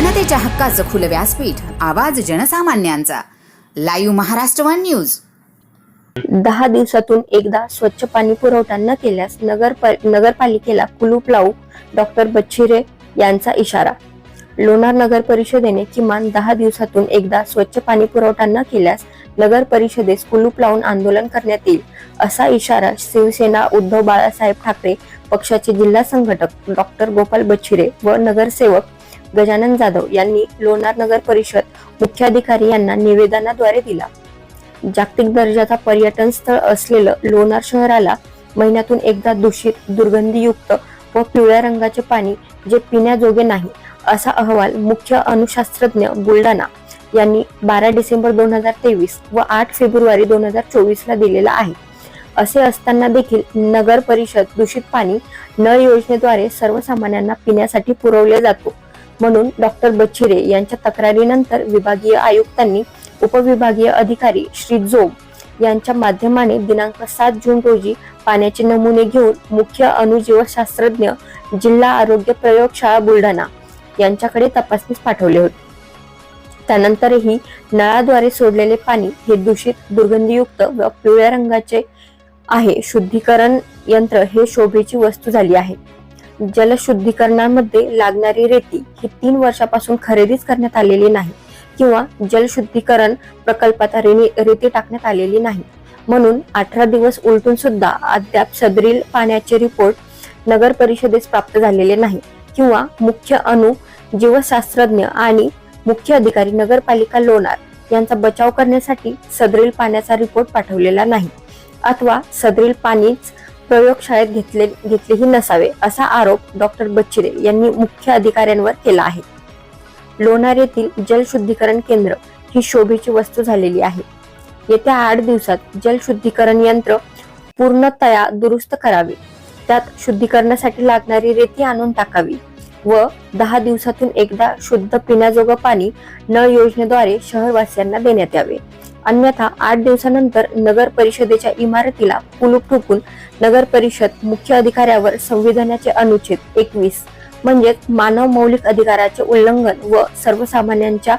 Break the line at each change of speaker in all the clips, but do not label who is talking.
जनतेच्या हक्काचं खुलं व्यासपीठ आवाज जनसामान्यांचा. Live Maharashtra one news.
दहा दिवसातून एकदा स्वच्छ पाणी पुरवठा न केल्यास नगर नगरपालिकेला कुलूप लावू डॉक्टर बच्छिरे यांचा इशारा. लोणार नगर परिषदेने किमान दहा दिवसातून एकदा स्वच्छ पाणी पुरवठा न केल्यास नगर परिषदेस कुलूप लावून आंदोलन करण्यात येईल असा इशारा शिवसेना उद्धव बाळासाहेब ठाकरे पक्षाचे जिल्हा संघटक डॉक्टर गोपाल बच्छिरे व नगरसेवक गजानन जाधव यांनी लोणार नगर परिषद मुख्याधिकारी यांना निवेदनाद्वारे दिला. जागतिक दर्जाचा पर्यटन स्थळ असलेलं लोणार शहराला महिन्यातून एकदा दूषित दुर्गंधीयुक्त व पिवळ्या रंगाचे पाणी जे पिण्याजोगे नाही असा अहवाल मुख्य अणुशास्त्रज्ञ बुलढाणा यांनी बारा डिसेंबर दोन हजार तेवीस व आठ फेब्रुवारी दोन हजार चोवीस ला दिलेला आहे. असे असताना देखील नगर परिषद दूषित पाणी नळ योजनेद्वारे सर्वसामान्यांना पिण्यासाठी पुरवले जातो. म्हणून डॉक्टर बच्छिरे यांच्या तक्रारीनंतर विभागीय आयुक्तांनी उपविभागीय अधिकारी श्री जोग यांच्या माध्यमाने दिनांक सात जून रोजी पाण्याचे नमुने घेऊन मुख्य अणुजीवशास्त्रज्ञ जिल्हा आरोग्य प्रयोगशाळा बुलढाणा यांच्याकडे तपासणीस पाठवले होते. त्यानंतरही नळाद्वारे सोडलेले पाणी हे दूषित दुर्गंधीयुक्त व पिवळ्या रंगाचे आहे. शुद्धीकरण यंत्र हे शोभेची वस्तू झाली आहे. जलशुद्धीकरणामध्ये लागणारी रेती ही तीन वर्षापासून खरेदीच करण्यात आलेली नाही किंवा जलशुद्धीकरण प्रकल्पात रेती टाकण्यात आलेली नाही. म्हणून अठरा दिवस उलटून सुद्धा अद्याप सदरील पाण्याचे रिपोर्ट नगर परिषदेस प्राप्त झालेले नाही किंवा मुख्य अणु जीवशास्त्रज्ञ आणि मुख्य अधिकारी नगरपालिका लोणार यांचा बचाव करण्यासाठी सदरील पाण्याचा रिपोर्ट पाठवलेला नाही. अथवा सदरील पाणीच प्रयोगशाळेत घेतले घेतलेही नसावे असा आरोप डॉक्टर बच्चिरे यांनी मुख्य अधिकाऱ्यांवर केला आहे. लोणार येथील जलशुद्धीकरण केंद्र ही शोभेची वस्तू झालेली आहे. येत्या आठ दिवसात जलशुद्धीकरण यंत्र पूर्णतया दुरुस्त करावे. त्यात शुद्धीकरणासाठी लागणारी रेती आणून टाकावी. व दहा दिवसातून एकदा शुद्ध पिण्याजोगं पाणी नळ योजनेद्वारे शहरवासियांना देण्यात यावे. अन्यथा आठ दिवसानंतर नगर परिषदेच्या इमारतीला कुलूप ठोकून नगर परिषद मुख्य अधिकाऱ्यावर संविधानाचे अनुच्छेद एकवीस म्हणजेच मानव मौलिक अधिकाराचे उल्लंघन व सर्वसामान्यांच्या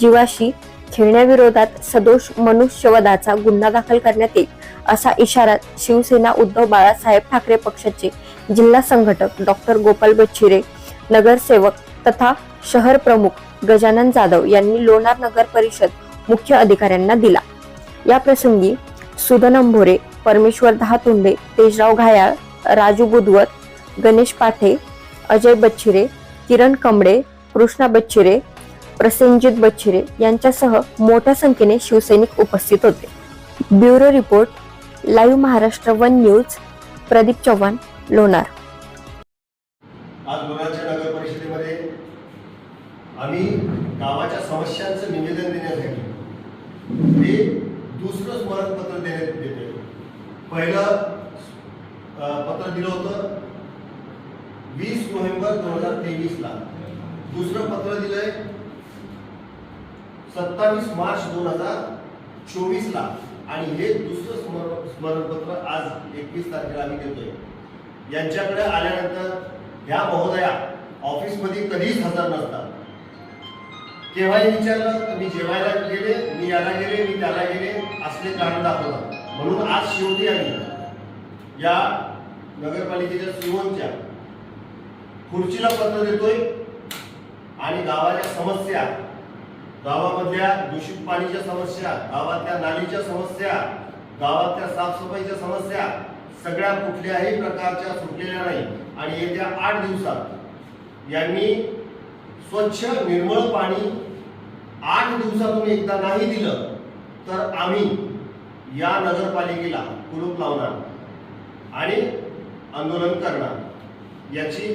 जीवाशी खेळण्याविरोधात सदोष मनुष्यवधाचा गुन्हा दाखल करण्यात येईल असा इशारा शिवसेना उद्धव बाळासाहेब ठाकरे पक्षाचे जिल्हा संघटक डॉक्टर गोपाल बच्छिरे नगरसेवक तथा शहर प्रमुख गजानन जाधव यांनी लोणार नगर परिषद मुख्य अधिकाऱ्यांना दिला. या प्रसंगी सुदन अंभोरे परमेश्वर दहातुंडे तेजराव घायाळ राजू बुधवत गणेश पाठे अजय बच्छिरे किरण कमडे कृष्णा बच्छिरे प्रसेनजित बच्छिरे यांच्यासह मोठ्या संख्येने शिवसैनिक उपस्थित होते. Bureau report live Maharashtra one news Pradeep Chavan Lonar.
आम्ही गावाच्या समस्यांचं निवेदन देण्यासाठी ते दुसरं स्मरणपत्र देण्यात देतोय. पहिलं पत्र दिलं होतं वीस नोव्हेंबर दोन हजार तेवीसला. दुसरं पत्र दिलंय सत्तावीस मार्च दोन हजार चोवीसला. आणि हे दुसरं स्मरण स्मरणपत्र आज एकवीस तारखेला आम्ही देतोय. यांच्याकडे आल्यानंतर ह्या महोदया ऑफिसमध्ये कधीच हजर नसतात. केव्हाही विचारलं तर मी जेवायला गेले मी याला गेले मी त्याला गेले असले कारण दाखवलं. म्हणून आज शेवटी आम्ही या नगरपालिकेच्या सीओनच्या खुर्चीला पत्र देतोय आणि गावाच्या समस्या गावामधल्या दूषित पाणीच्या समस्या गावातल्या नालीच्या समस्या गावातल्या साफसफाईच्या समस्या सगळ्या कुठल्याही प्रकारच्या सुटलेल्या नाही. आणि येत्या आठ दिवसात यांनी स्वच्छ निर्मळ पाणी आठ दिवसातून एकदा नाही दिलं तर आम्ही या नगरपालिकेला कुलूप लावणार आणि आंदोलन करणार. याची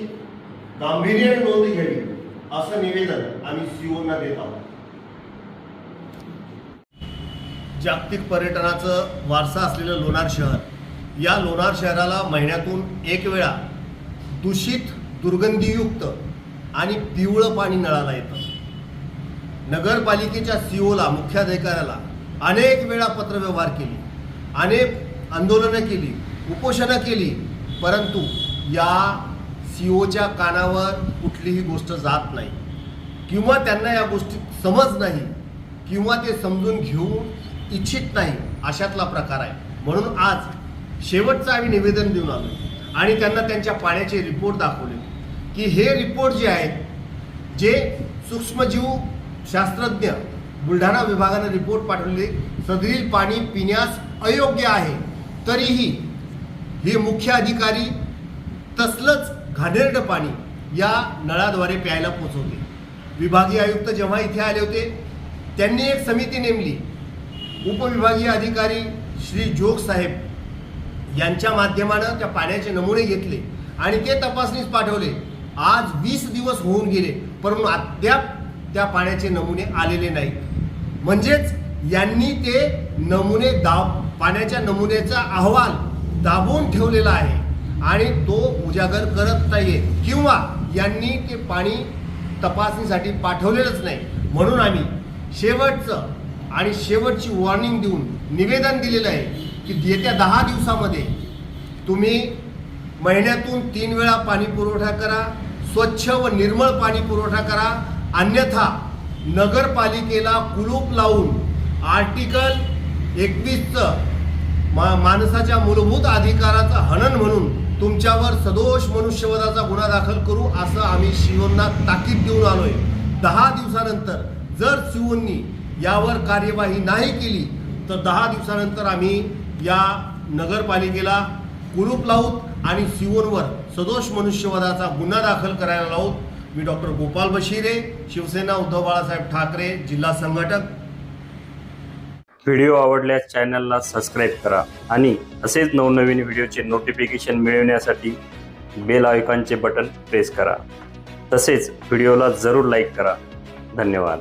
गांभीर्याने नोंद घ्यावी असं निवेदन आम्ही सीओना देत आहोत. जागतिक पर्यटनाचं वारसा असलेलं लोणार शहर या लोणार शहराला महिन्यातून एक वेळा दूषित दुर्गंधीयुक्त आणि पिवळं पाणी नळाला येतं. नगरपालिकेच्या सीओला मुख्याधिकाऱ्याला अनेक वेळा पत्रव्यवहार केली अनेक आंदोलनं केली उपोषणं केली परंतु या सीओच्या कानावर कुठलीही गोष्ट जात नाही. किंवा त्यांना या गोष्टीत समज नाही किंवा ते समजून घेऊ इच्छित नाही अशातला प्रकार आहे. म्हणून आज शेवटचं आम्ही निवेदन देऊन आलो आणि त्यांना त्यांच्या पाण्याचे रिपोर्ट दाखवले. की हे रिपोर्ट जे आहेत जे सूक्ष्मजीव शास्त्रज्ञ बुलढाणा विभागानं रिपोर्ट पाठवले सदरील पाणी पिण्यास अयोग्य आहे तरीही हे मुख्य अधिकारी तसलंच घाणेरडं पाणी या नळाद्वारे प्यायला पोचवते विभागीय आयुक्त जेव्हा इथे आले होते त्यांनी एक समिती नेमली. उपविभागीय अधिकारी श्री जोग साहेब यांच्या माध्यमानं त्या पाण्याचे नमुने घेतले आणि ते तपासणीस पाठवले. आज वीस दिवस होऊन गेले परंतु अद्याप त्या पाण्याचे नमुने आलेले नाही म्हणजेच यांनी ते नमुने दाब पाण्याच्या नमुन्याचा अहवाल दाबून ठेवलेला आहे आणि तो उजागर करत नाहीये किंवा यांनी ते पाणी तपासणीसाठी पाठवलेलंच नाही. म्हणून आम्ही शेवटचं आणि शेवटची वॉर्निंग देऊन निवेदन दिलेलं आहे की येत्या दहा दिवसामध्ये तुम्ही महिन्यातून तीन वेळा पाणी पुरवठा करा स्वच्छ व निर्मळ पाणी पुरवठा करा. अन्यथा नगरपालिकेला कुलूप लावून आर्टिकल एकवीसचं मा माणसाच्या मूलभूत अधिकाराचं हनन म्हणून तुमच्यावर सदोष मनुष्यवधाचा गुन्हा दाखल करू असं आम्ही शिवोंना ताकीद देऊन आलोय. दहा दिवसानंतर जर शिवोंनी यावर कार्यवाही नाही केली तर दहा दिवसानंतर आम्ही या नगरपालिकेला कुलूप लावूत आणि सिवोनवर सदोष मनुष्यवधाचा गुन्हा दाखल करायला लावूत. मी डॉक्टर गोपाल बशिरे शिवसेना उद्धव बाळासाहेब ठाकरे जिल्हा संघटक.
व्हिडिओ आवडल्यास चॅनलला सबस्क्राईब करा आणि असेच नवनवीन व्हिडिओचे नोटिफिकेशन मिळवण्यासाठी बेल आयकॉनचे बटन प्रेस करा. तसेच व्हिडिओला जरूर लाईक करा. धन्यवाद.